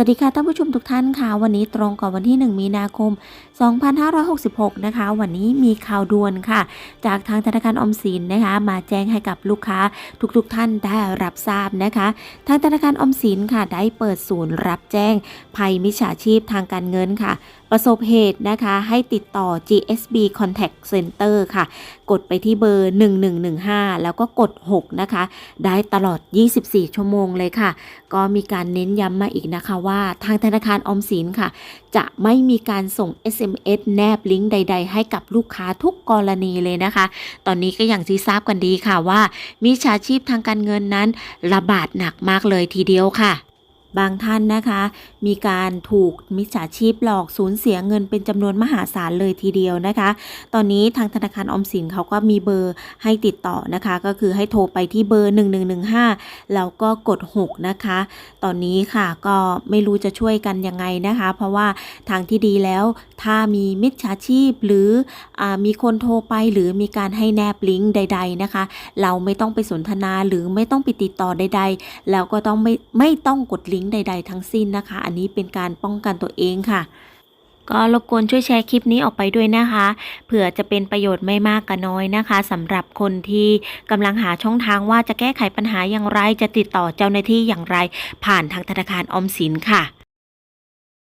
สวัสดีค่ะท่านผู้ชมทุกท่านค่ะวันนี้ตรงกับวันที่ 1 มีนาคม 2566 นะคะ วันนี้มีข่าวด่วนค่ะ จากทางธนาคารออมสินนะคะ มาแจ้งให้กับลูกค้าทุกๆทท่านได้รับทราบนะคะ ทางธนาคารออมสินค่ะได้เปิดศูนย์รับแจ้งภัยมิจฉาชีพทางการเงินค่ะประสบเหตุนะคะให้ติดต่อ GSB Contact Center ค่ะ กดไปที่เบอร์ 1115 แล้วก็กด 6 นะคะ ได้ตลอด 24 ชั่วโมงเลยค่ะ ก็มีการเน้นย้ำมาอีกนะคะว่าทางธนาคารออมสินค่ะ จะไม่มีการส่ง SMS แนบลิงก์ใด ๆ ให้กับลูกค้าทุกกรณีเลยนะคะ ตอนนี้ก็อย่างที่ทราบกันดีค่ะว่ามิจฉาชีพทางการเงินนั้นระบาดหนักมากเลยทีเดียวค่ะ บางท่านนะคะ มีการถูกมิจฉาชีพหลอกสูญเสียเงินเป็นจำนวนมหาศาลเลยทีเดียวนะคะ ตอนนี้ทางธนาคารอมสินเขาก็มีเบอร์ให้ติดต่อนะคะ ก็คือให้โทรไปที่เบอร์ 1115 แล้วก็กด 6 นะคะ ตอนนี้ค่ะก็ไม่รู้จะช่วยกันยังไงนะคะ เพราะว่าทางที่ดีแล้วถ้ามีมิจฉาชีพหรืออมีคนโทรไปหรือมีการให้แนบลิงก์ใด ๆนะคะ เราไม่ต้องไปสนทนาหรือไม่ต้องไปติดต่อใด ๆ แล้วก็ต้องไม่ไม่ต้องกดลิลิงก์ใด ๆ ทั้งสิ้นนะคะ อันนี้เป็นการป้องกันตัวเองค่ะ ก็รบกวนช่วยแชร์คลิปนี้ออกไปด้วยนะคะ เผื่อจะเป็นประโยชน์ไม่มากก็น้อยนะคะสำหรับคนที่กำลังหาช่องทางว่าจะแก้ไขปัญหาอย่างไร จะติดต่อเจ้าหน้าที่อย่างไร ผ่านทางธนาคารออมสินค่ะ